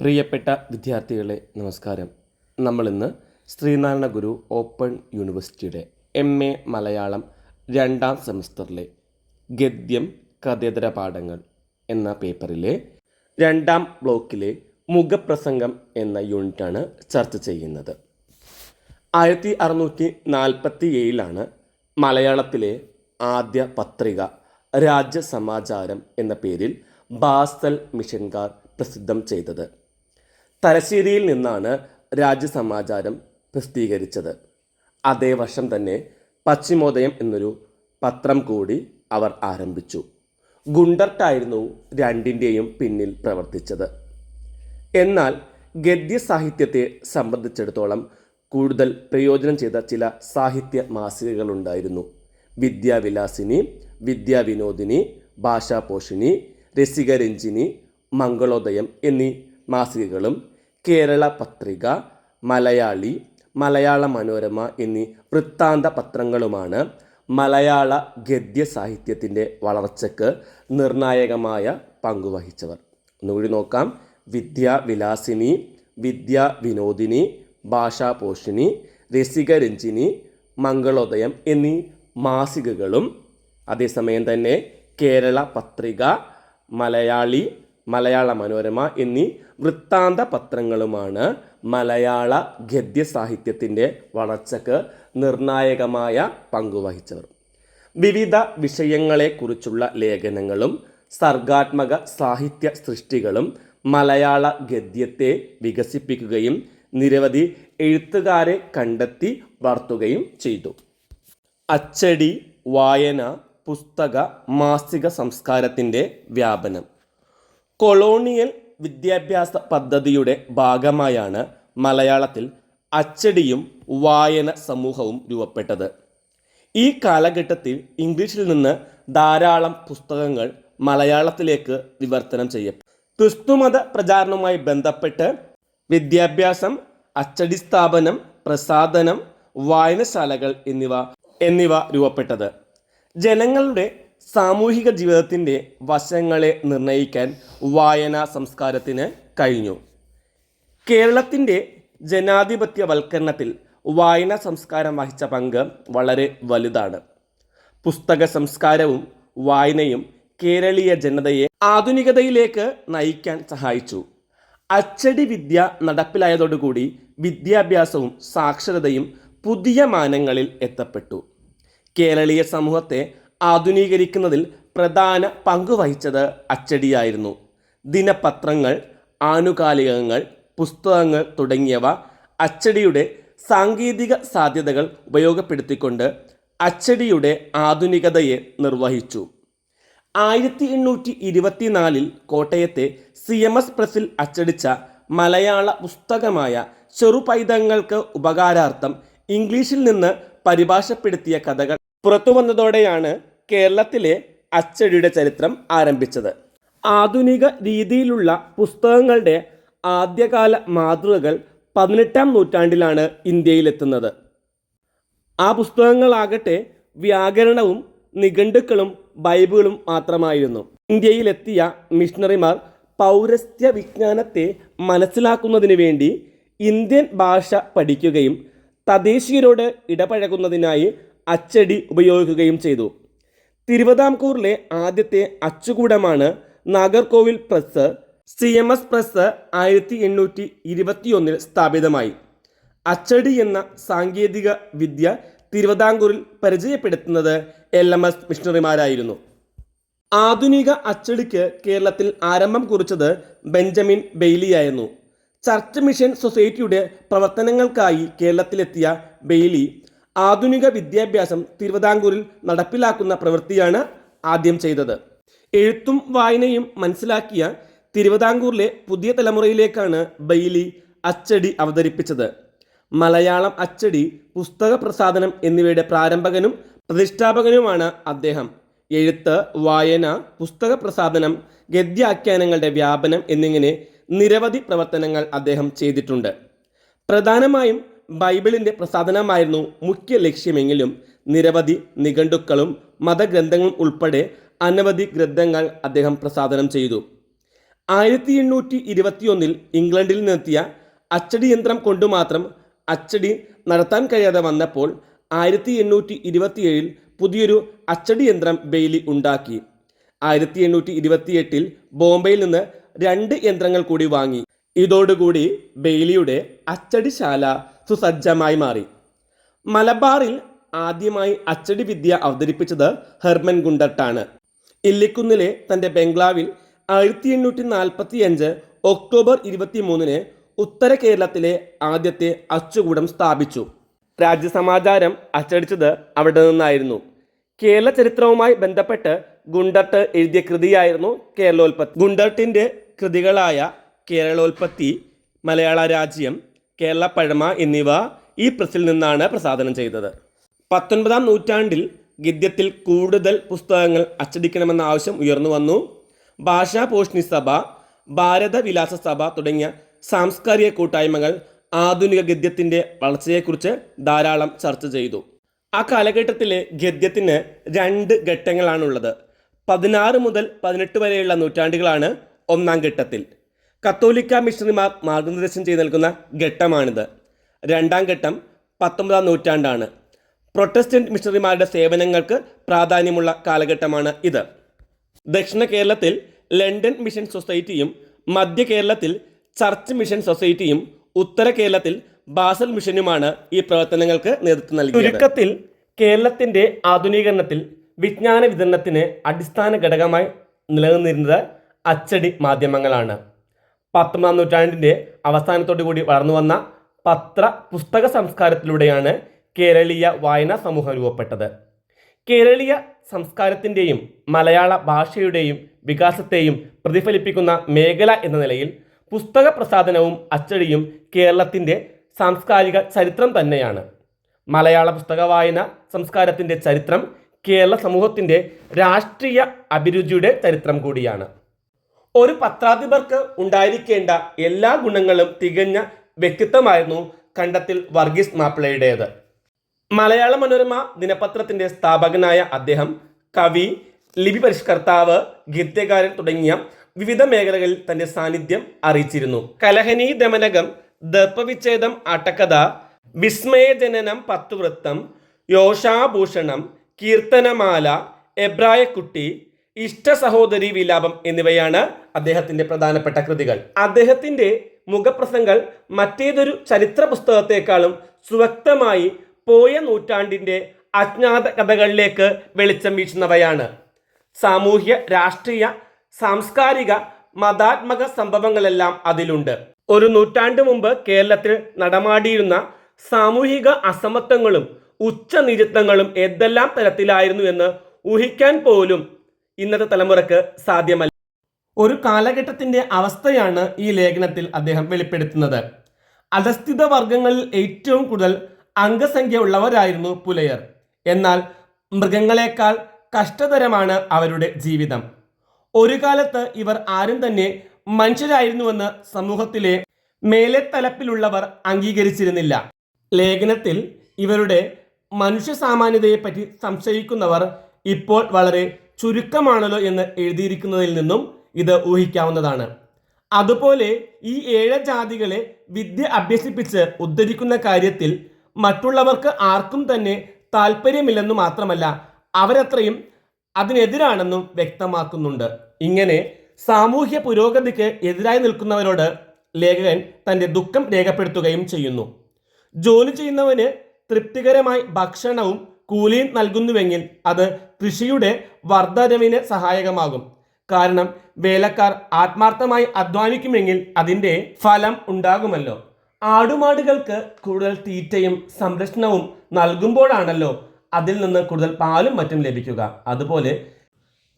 പ്രിയപ്പെട്ട വിദ്യാർത്ഥികളെ നമസ്കാരം. നമ്മളിന്ന് ശ്രീനാരായണ ഗുരു ഓപ്പൺ യൂണിവേഴ്സിറ്റിയുടെ എം എ മലയാളം രണ്ടാം സെമസ്റ്ററിലെ ഗദ്യം കഥേതര പാഠങ്ങൾ എന്ന പേപ്പറിലെ രണ്ടാം ബ്ലോക്കിലെ മുഖപ്രസംഗം എന്ന യൂണിറ്റാണ് ചർച്ച ചെയ്യുന്നത്. ആയിരത്തി അറുന്നൂറ്റി നാൽപ്പത്തി ഏഴിലാണ് മലയാളത്തിലെ ആദ്യ പത്രിക രാജ്യസമാചാരം എന്ന പേരിൽ ബാസൽ മിഷൻകാർ പ്രസിദ്ധം ചെയ്തത്. തലശ്ശേരിയിൽ നിന്നാണ് രാജ്യസമാചാരം പ്രസിദ്ധീകരിച്ചത്. അതേ വർഷം തന്നെ പശ്ചിമോദയം എന്നൊരു പത്രം കൂടി അവർ ആരംഭിച്ചു. ഗുണ്ടർട്ടായിരുന്നു രണ്ടിന്റെയും പിന്നിൽ പ്രവർത്തിച്ചത്. എന്നാൽ ഗദ്യ സാഹിത്യത്തെ സംബന്ധിച്ചിടത്തോളം കൂടുതൽ പ്രയോജനം ചെയ്ത ചില സാഹിത്യ മാസികകളുണ്ടായിരുന്നു. വിദ്യാവിലാസിനി വിദ്യാവിനോദിനി ഭാഷാപോഷിണി രസികരഞ്ജിനി മംഗളോദയം എന്നീ മാസികകളും കേരള പത്രിക മലയാളി മലയാള മനോരമ എന്നീ വൃത്താന്ത പത്രങ്ങളുമാണ് മലയാള ഗദ്യ സാഹിത്യത്തിന്റെ വളർച്ചയ്ക്ക് നിർണായകമായ പങ്കുവഹിച്ചവർ. ഒന്നുകൂടി നോക്കാം. വിദ്യാവിലാസിനി വിദ്യാവിനോദിനി ഭാഷാപോഷിണി രസികരഞ്ജിനി മംഗളോദയം എന്നീ മാസികകളും അതേസമയം തന്നെ കേരള പത്രിക മലയാളി മലയാള മനോരമ എന്നീ വൃത്താന്ത പത്രങ്ങളുമാണ് മലയാള ഗദ്യ സാഹിത്യത്തിന്റെ വളർച്ചയ്ക്ക് നിർണായകമായ പങ്കുവഹിച്ചവർ. വിവിധ വിഷയങ്ങളെക്കുറിച്ചുള്ള ലേഖനങ്ങളും സർഗാത്മക സാഹിത്യ സൃഷ്ടികളും മലയാള ഗദ്യത്തെ വികസിപ്പിക്കുകയും നിരവധി എഴുത്തുകാരെ കണ്ടെത്തി വളർത്തുകയും ചെയ്തു. അച്ചടി വായന പുസ്തക മാസിക സംസ്കാരത്തിന്റെ വ്യാപനം. കൊളോണിയൽ വിദ്യാഭ്യാസ പദ്ധതിയുടെ ഭാഗമായാണ് മലയാളത്തിൽ അച്ചടിയും വായന സമൂഹവും രൂപപ്പെട്ടത്. ഈ കാലഘട്ടത്തിൽ ഇംഗ്ലീഷിൽ നിന്ന് ധാരാളം പുസ്തകങ്ങൾ മലയാളത്തിലേക്ക് വിവർത്തനം ചെയ്യപ്പെട്ടു. ക്രിസ്തുമത പ്രചാരണവുമായി ബന്ധപ്പെട്ട് വിദ്യാഭ്യാസം അച്ചടി സ്ഥാപനം പ്രസാധനം വായനശാലകൾ എന്നിവ എന്നിവ രൂപപ്പെട്ടത്. ജനങ്ങളുടെ സാമൂഹിക ജീവിതത്തിന്റെ വശങ്ങളെ നിർണയിക്കാൻ വായനാ സംസ്കാരത്തിന് കഴിഞ്ഞു. കേരളത്തിന്റെ ജനാധിപത്യവൽക്കരണത്തിൽ വായനാ സംസ്കാരം വഹിച്ച പങ്ക് വളരെ വലുതാണ്. പുസ്തക സംസ്കാരവും വായനയും കേരളീയ ജനതയെ ആധുനികതയിലേക്ക് നയിക്കാൻ സഹായിച്ചു. അച്ചടി വിദ്യ നടപ്പിലായതോടുകൂടി വിദ്യാഭ്യാസവും സാക്ഷരതയും പുതിയ മാനങ്ങളിൽ എത്തപ്പെട്ടു. കേരളീയ സമൂഹത്തെ ആധുനീകരിക്കുന്നതിൽ പ്രധാന പങ്കുവഹിച്ചത് അച്ചടിയായിരുന്നു. ദിനപത്രങ്ങൾ ആനുകാലികങ്ങൾ പുസ്തകങ്ങൾ തുടങ്ങിയവ അച്ചടിയുടെ സാങ്കേതിക സാധ്യതകൾ ഉപയോഗപ്പെടുത്തിക്കൊണ്ട് അച്ചടിയുടെ ആധുനികതയെ നിർവഹിച്ചു. ആയിരത്തി എണ്ണൂറ്റി ഇരുപത്തിനാലിൽ കോട്ടയത്തെ സി എം എസ് പ്രസിൽ അച്ചടിച്ച മലയാള പുസ്തകമായ ചെറുപൈതങ്ങൾക്ക് ഉപകാരാർത്ഥം ഇംഗ്ലീഷിൽ നിന്ന് പരിഭാഷപ്പെടുത്തിയ കഥകൾ പുറത്തു വന്നതോടെയാണ് കേരളത്തിലെ അച്ചടിയുടെ ചരിത്രം ആരംഭിച്ചത്. ആധുനിക രീതിയിലുള്ള പുസ്തകങ്ങളുടെ ആദ്യകാല മാതൃകകൾ പതിനെട്ടാം നൂറ്റാണ്ടിലാണ് ഇന്ത്യയിലെത്തുന്നത്. ആ പുസ്തകങ്ങളാകട്ടെ വ്യാകരണവും നിഘണ്ടുക്കളും ബൈബിളും മാത്രമായിരുന്നു. ഇന്ത്യയിലെത്തിയ മിഷണറിമാർ പൗരസ്ത്യ വിജ്ഞാനത്തെ മനസ്സിലാക്കുന്നതിന് വേണ്ടി ഇന്ത്യൻ ഭാഷ പഠിക്കുകയും തദ്ദേശീയരോട് ഇടപഴകുന്നതിനായി അച്ചടി ഉപയോഗിക്കുകയും ചെയ്തു. തിരുവിതാംകൂറിലെ ആദ്യത്തെ അച്ചുകൂടമാണ് Nagercoil press C M S press ആയിരത്തി എണ്ണൂറ്റി ഇരുപത്തിയൊന്നിൽ സ്ഥാപിതമായി. അച്ചടി എന്ന സാങ്കേതിക വിദ്യ തിരുവിതാംകൂറിൽ പരിചയപ്പെടുത്തുന്നത് എൽ എം എസ് മിഷണറിമാരായിരുന്നു. ആധുനിക അച്ചടിക്ക് കേരളത്തിൽ ആരംഭം കുറിച്ചത് ബെഞ്ചമിൻ ബെയ്ലിയായിരുന്നു. ചർച്ച് മിഷൻ സൊസൈറ്റിയുടെ പ്രവർത്തനങ്ങൾക്കായി കേരളത്തിലെത്തിയ ബെയ്ലി ആധുനിക വിദ്യാഭ്യാസം തിരുവിതാംകൂറിൽ നടപ്പിലാക്കുന്ന പ്രവൃത്തിയാണ് ആദ്യം ചെയ്തത്. എഴുത്തും വായനയും മനസ്സിലാക്കിയ തിരുവിതാംകൂറിലെ പുതിയ തലമുറയിലേക്കാണ് ബൈലി അച്ചടി അവതരിപ്പിച്ചത്. മലയാളം അച്ചടി പുസ്തക പ്രസാധനം എന്നിവയുടെ പ്രാരംഭകനും പ്രതിഷ്ഠാപകനുമാണ് അദ്ദേഹം. എഴുത്ത് വായന പുസ്തക പ്രസാധനം ഗദ്യാഖ്യാനങ്ങളുടെ വ്യാപനം എന്നിങ്ങനെ നിരവധി പ്രവർത്തനങ്ങൾ അദ്ദേഹം ചെയ്തിട്ടുണ്ട്. പ്രധാനമായും ബൈബിളിന്റെ പ്രസാധനമായിരുന്നു മുഖ്യ ലക്ഷ്യമെങ്കിലും നിരവധി നിഘണ്ടുക്കളും മതഗ്രന്ഥങ്ങളും ഉൾപ്പെടെ അനവധി ഗ്രന്ഥങ്ങൾ അദ്ദേഹം പ്രസാധനം ചെയ്തു. ആയിരത്തി എണ്ണൂറ്റി ഇരുപത്തിയൊന്നിൽ ഇംഗ്ലണ്ടിൽ നിന്നെത്തിയ അച്ചടി യന്ത്രം കൊണ്ടുമാത്രം അച്ചടി നടത്താൻ കഴിയാതെ വന്നപ്പോൾ ആയിരത്തി എണ്ണൂറ്റി ഇരുപത്തിയേഴിൽ പുതിയൊരു അച്ചടി യന്ത്രം ബെയ്ലി ഉണ്ടാക്കി. ആയിരത്തി എണ്ണൂറ്റി ഇരുപത്തിയെട്ടിൽ ബോംബെയിൽ നിന്ന് രണ്ട് യന്ത്രങ്ങൾ കൂടി വാങ്ങി. ഇതോടുകൂടി ബെയ്ലിയുടെ അച്ചടിശാല സുസജ്ജമായി മാറി. മലബാറിൽ ആദ്യമായി അച്ചടി വിദ്യ അവതരിപ്പിച്ചത് ഹെർമൻ ഗുണ്ടട്ടാണ് ഇല്ലിക്കുന്നിലെ തന്റെ ബംഗ്ലാവിൽ ആയിരത്തി എണ്ണൂറ്റി നാൽപ്പത്തി അഞ്ച് ഒക്ടോബർ ഇരുപത്തി മൂന്നിന് ഉത്തര കേരളത്തിലെ ആദ്യത്തെ അച്ചുകൂടം സ്ഥാപിച്ചു. രാജ്യസമാചാരം അച്ചടിച്ചത് അവിടെ നിന്നായിരുന്നു. കേരള ചരിത്രവുമായി ബന്ധപ്പെട്ട് ഗുണ്ടർട്ട് എഴുതിയ കൃതിയായിരുന്നു കേരളോൽപ്പത്തി ഗുണ്ടർട്ടിന്റെ കൃതികളായ കേരളോൽപ്പത്തി മലയാള രാജ്യം കേരള പഴമ എന്നിവ ഈ പ്രസിൽ നിന്നാണ് പ്രസാദനം ചെയ്തത്. പത്തൊൻപതാം നൂറ്റാണ്ടിൽ ഗദ്യത്തിൽ കൂടുതൽ പുസ്തകങ്ങൾ അച്ചടിക്കണമെന്ന ആവശ്യം ഉയർന്നു വന്നു. ഭാഷാ പോഷണി സഭ ഭാരതവിലാസ സഭ തുടങ്ങിയ സാംസ്കാരിക കൂട്ടായ്മകൾ ആധുനിക ഗദ്യത്തിന്റെ വളർച്ചയെക്കുറിച്ച് ധാരാളം ചർച്ച ചെയ്തു. ആ കാലഘട്ടത്തിലെ ഗദ്യത്തിന് രണ്ട് ഘട്ടങ്ങളാണുള്ളത്. പതിനാറ് മുതൽ പതിനെട്ട് വരെയുള്ള നൂറ്റാണ്ടുകളാണ് ഒന്നാം ഘട്ടത്തിൽ. കത്തോലിക്ക മിഷണറിമാർ മാർഗനിർദ്ദേശം ചെയ്ത് നൽകുന്ന ഘട്ടമാണിത്. രണ്ടാം ഘട്ടം പത്തൊമ്പതാം നൂറ്റാണ്ടാണ്. പ്രൊട്ടസ്റ്റന്റ് മിഷണറിമാരുടെ സേവനങ്ങൾക്ക് പ്രാധാന്യമുള്ള കാലഘട്ടമാണ് ഇത്. ദക്ഷിണ കേരളത്തിൽ ലണ്ടൻ മിഷൻ സൊസൈറ്റിയും മധ്യ കേരളത്തിൽ ചർച്ച് മിഷൻ സൊസൈറ്റിയും ഉത്തര കേരളത്തിൽ ബാസൽ മിഷനുമാണ് ഈ പ്രവർത്തനങ്ങൾക്ക് നേതൃത്വം നൽകിയത്. ചുരുക്കത്തിൽ കേരളത്തിന്റെ ആധുനീകരണത്തിൽ വിജ്ഞാന വിതരണത്തിന് അടിസ്ഥാന ഘടകമായി നിലനിന്നിരുന്നത് അച്ചടി മാധ്യമങ്ങളാണ്. പത്തൊമ്പതാം നൂറ്റാണ്ടിന്റെ അവസാനത്തോടു കൂടി വളർന്നു വന്ന പത്ര പുസ്തക സംസ്കാരത്തിലൂടെയാണ് കേരളീയ വായനാ സമൂഹം രൂപപ്പെട്ടത്. കേരളീയ സംസ്കാരത്തിന്റെയും മലയാള ഭാഷയുടെയും വികാസത്തെയും പ്രതിഫലിപ്പിക്കുന്ന മേഖല എന്ന നിലയിൽ പുസ്തക പ്രസാധനവും അച്ചടിയും കേരളത്തിന്റെ സാംസ്കാരിക ചരിത്രം തന്നെയാണ്. മലയാള പുസ്തക വായന സംസ്കാരത്തിന്റെ ചരിത്രം കേരള സമൂഹത്തിന്റെ രാഷ്ട്രീയ അഭിരുചിയുടെ ചരിത്രം കൂടിയാണ്. ഒരു പത്രാധിപർക്ക് ഉണ്ടായിരിക്കേണ്ട എല്ലാ ഗുണങ്ങളും തികഞ്ഞ വ്യക്തിത്വമായിരുന്നു കണ്ടത്തിൽ വർഗീസ് മാപ്പിളയുടേത്. മലയാള മനോരമ ദിനപത്രത്തിന്റെ സ്ഥാപകനായ അദ്ദേഹം കവി ലിപി പരിഷ്കർത്താവ് ഗീത്യകാരൻ തുടങ്ങിയ വിവിധ മേഖലകളിൽ തന്റെ സാന്നിധ്യം അറിയിച്ചിരുന്നു. കലഹനി ദമനകം ദർപ്പവിച്ഛേദം ആട്ടക്കഥ വിസ്മയജനനം പത്തുവൃത്തം യോഷാഭൂഷണം കീർത്തനമാല എബ്രായക്കുട്ടി ഇഷ്ട സഹോദരി വിലാപം എന്നിവയാണ് അദ്ദേഹത്തിന്റെ പ്രധാനപ്പെട്ട കൃതികൾ. അദ്ദേഹത്തിന്റെ മുഖപ്രസംഗങ്ങൾ മറ്റേതൊരു ചരിത്ര പുസ്തകത്തെക്കാളും സുവക്തമായി പോയ നൂറ്റാണ്ടിന്റെ അജ്ഞാത കഥകളിലേക്ക് വെളിച്ചം വീശുന്നവയാണ്. സാമൂഹ്യ രാഷ്ട്രീയ സാംസ്കാരിക മതാത്മക സംഭവങ്ങളെല്ലാം അതിലുണ്ട്. ഒരു നൂറ്റാണ്ട് മുമ്പ് കേരളത്തിൽ നടമാടിയിരുന്ന സാമൂഹിക അസമത്വങ്ങളും ഉച്ചനീചത്വങ്ങളും ഏതെല്ലാം തരത്തിലായിരുന്നു എന്ന് ഊഹിക്കാൻ പോലും ഇന്നത്തെ തലമുറയ്ക്ക് സാധ്യമല്ല. ഒരു കാലഘട്ടത്തിന്റെ അവസ്ഥയാണ് ഈ ലേഖനത്തിൽ അദ്ദേഹം വെളിപ്പെടുത്തുന്നത്. അധസ്ഥിത വർഗങ്ങളിൽ ഏറ്റവും കൂടുതൽ അംഗസംഖ്യ ഉള്ളവരായിരുന്നു പുലയർ. എന്നാൽ മൃഗങ്ങളെക്കാൾ കഷ്ടതരമാണ് അവരുടെ ജീവിതം. ഒരു കാലത്ത് ഇവർ ആരും തന്നെ മനുഷ്യരായിരുന്നുവെന്ന് സമൂഹത്തിലെ മേലെ തലപ്പിലുള്ളവർ അംഗീകരിച്ചിരുന്നില്ല. ലേഖനത്തിൽ ഇവരുടെ മനുഷ്യ സാമാന്യതയെപ്പറ്റി സംശയിക്കുന്നവർ ഇപ്പോൾ വളരെ ചുരുക്കമാണല്ലോ എന്ന് എഴുതിയിരിക്കുന്നതിൽ നിന്നും ഇത് ഊഹിക്കാവുന്നതാണ്. അതുപോലെ ഈ ഏഴ് ജാതികളെ വിദ്യ അഭ്യസിപ്പിച്ച് ഉദ്ധരിക്കുന്ന കാര്യത്തിൽ മറ്റുള്ളവർക്ക് ആർക്കും തന്നെ താല്പര്യമില്ലെന്നു മാത്രമല്ല അവരത്രയും അതിനെതിരാണെന്നും വ്യക്തമാക്കുന്നുണ്ട്. ഇങ്ങനെ സാമൂഹ്യ പുരോഗതിക്ക് എതിരായി നിൽക്കുന്നവരോട് ലേഖകൻ തന്റെ ദുഃഖം രേഖപ്പെടുത്തുകയും ചെയ്യുന്നു. ജോലി ചെയ്യുന്നവന് തൃപ്തികരമായി ഭക്ഷണവും കൂലിയും നൽകുന്നുവെങ്കിൽ അത് കൃഷിയുടെ വർദ്ധനവിന് സഹായകമാകും. കാരണം വേലക്കാർ ആത്മാർത്ഥമായി അധ്വാനിക്കുമെങ്കിൽ അതിന്റെ ഫലം ഉണ്ടാകുമല്ലോ. ആടുമാടുകൾക്ക് കൂടുതൽ തീറ്റയും സംരക്ഷണവും നൽകുമ്പോഴാണല്ലോ അതിൽ നിന്ന് കൂടുതൽ പാലും മറ്റും ലഭിക്കുക. അതുപോലെ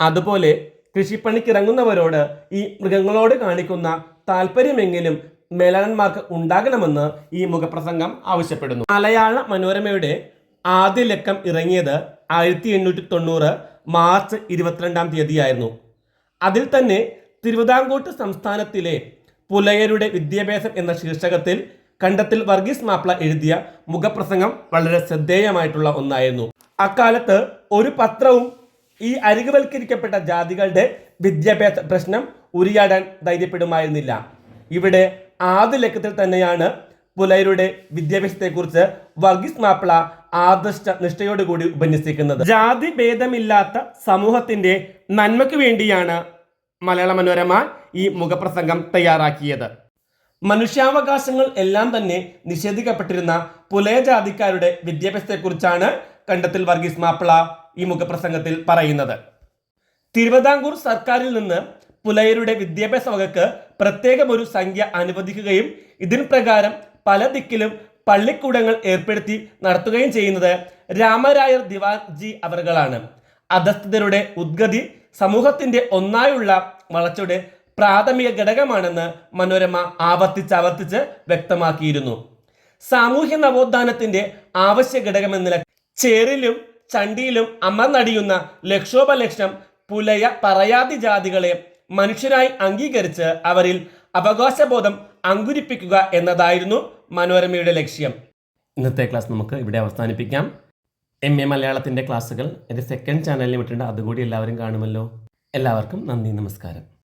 അതുപോലെ കൃഷിപ്പണിക്കിറങ്ങുന്നവരോട് ഈ മൃഗങ്ങളോട് കാണിക്കുന്ന താല്പര്യമെങ്കിലും മേലാളന്മാർക്ക് ഉണ്ടാകണമെന്ന് ഈ മുഖപ്രസംഗം ആവശ്യപ്പെടുന്നു. മലയാള മനോരമയുടെ ആദ്യ ലക്കം ഇറങ്ങിയത് ആയിരത്തി എണ്ണൂറ്റി തൊണ്ണൂറ് മാർച്ച് ഇരുപത്തിരണ്ടാം തീയതിയായിരുന്നു. അതിൽ തന്നെ തിരുവിതാംകൂട്ട് സംസ്ഥാനത്തിലെ പുലയരുടെ വിദ്യാഭ്യാസം എന്ന ശീർഷകത്തിൽ കണ്ടത്തിൽ വർഗീസ് മാപ്ല എഴുതിയ മുഖപ്രസംഗം വളരെ ശ്രദ്ധേയമായിട്ടുള്ള ഒന്നായിരുന്നു. അക്കാലത്ത് ഒരു പത്രവും ഈ അരികുവൽക്കരിക്കപ്പെട്ട ജാതികളുടെ വിദ്യാഭ്യാസ പ്രശ്നം ഉരിയാടാൻ ധൈര്യപ്പെടുമായിരുന്നില്ല. ഇവിടെ ആദ്യ ലക്കത്തിൽ തന്നെയാണ് പുലയരുടെ വിദ്യാഭ്യാസത്തെക്കുറിച്ച് വർഗീസ് മാപ്പിള ആദർശ നിഷ്ഠയോടുകൂടി ഉപന്യസിക്കുന്നത്. ജാതി ഭേദമില്ലാത്ത സമൂഹത്തിന്റെ നന്മയ്ക്ക് വേണ്ടിയാണ് മലയാള മനോരമ ഈ മുഖപ്രസംഗം തയ്യാറാക്കിയത്. മനുഷ്യാവകാശങ്ങൾ എല്ലാം തന്നെ നിഷേധിക്കപ്പെട്ടിരുന്ന പുലയ ജാതിക്കാരുടെ വിദ്യാഭ്യാസത്തെക്കുറിച്ചാണ് കണ്ടത്തിൽ വർഗീസ് മാപ്പിള ഈ മുഖപ്രസംഗത്തിൽ പറയുന്നത്. തിരുവിതാംകൂർ സർക്കാരിൽ നിന്ന് പുലയരുടെ വിദ്യാഭ്യാസ വകക്ക് പ്രത്യേകം ഒരു സംഖ്യ അനുവദിക്കുകയും ഇതിന് പ്രകാരം പല ദിക്കിലും പള്ളിക്കൂടങ്ങൾ ഏർപ്പെടുത്തി നടത്തുകയും ചെയ്യുന്നത് രാമരായർ ദിവാജി അവറുകളാണ്. അധസ്ഥിതരുടെ ഉദ്ഗതി സമൂഹത്തിന്റെ ഒന്നായുള്ള വളർച്ചയുടെ പ്രാഥമിക ഘടകമാണെന്ന് മനോരമ ആവർത്തിച്ചാവർത്തിച്ച് വ്യക്തമാക്കിയിരുന്നു. സാമൂഹ്യ നവോത്ഥാനത്തിന്റെ ആവശ്യ ഘടകമെന്ന ചേറിലും ചണ്ടിയിലും അമർന്നടിയുന്ന ലക്ഷോപലക്ഷം പുലയ പറയാതി ജാതികളെ മനുഷ്യരായി അംഗീകരിച്ച് അവരിൽ അവകാശബോധം അങ്കുരിപ്പിക്കുക എന്നതായിരുന്നു മനോരമയുടെ ലക്ഷ്യം. ഇന്നത്തെ ക്ലാസ് നമുക്ക് ഇവിടെ അവസാനിപ്പിക്കാം. എം എ മലയാളത്തിന്റെ ക്ലാസ്സുകൾ എന്റെ സെക്കൻഡ് ചാനലിൽ വിട്ടിട്ടുണ്ട്. അതുകൂടി എല്ലാവരും കാണുമല്ലോ. എല്ലാവർക്കും നന്ദി നമസ്കാരം.